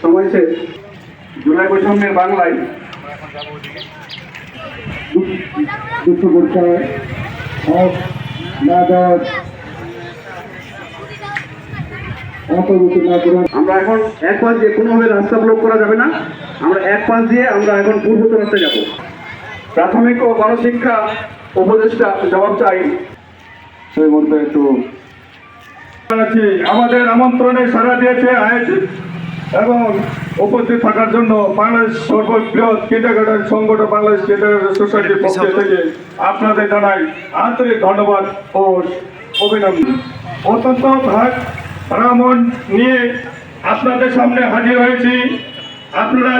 সময় শেষ। জুলাই বৈষম্যের বাংলায় দুঃখ করতে হয়। না দেওয়া আমরা এখন এক পাশ দিয়ে কোনোভাবে রাস্তা ব্লক করা যাবে না। আমরা এক পাশ দিয়ে আমরা এখন পূর্বত রাস্তায় যাব। প্রাথমিক ও গণশিক্ষা উপদেষ্টা জবাব চাই। সেই মধ্যে একটু আমাদের আমন্ত্রণে সারা দিয়েছে আয়োজিত এবং উপস্থিত থাকার জন্য বাংলাদেশ সর্ববৃহৎ কিন্ডারগার্ডেন সংগঠন বাংলাদেশ কিন্ডারগার্ডেন সোসাইটির পক্ষ থেকে আপনাদের জানাই আন্তরিক ধন্যবাদ ও অভিনন্দন। অত্যন্ত ভাগ ভ্রমণ নিয়ে আপনাদের সামনে হাজির হয়েছি। আপনারা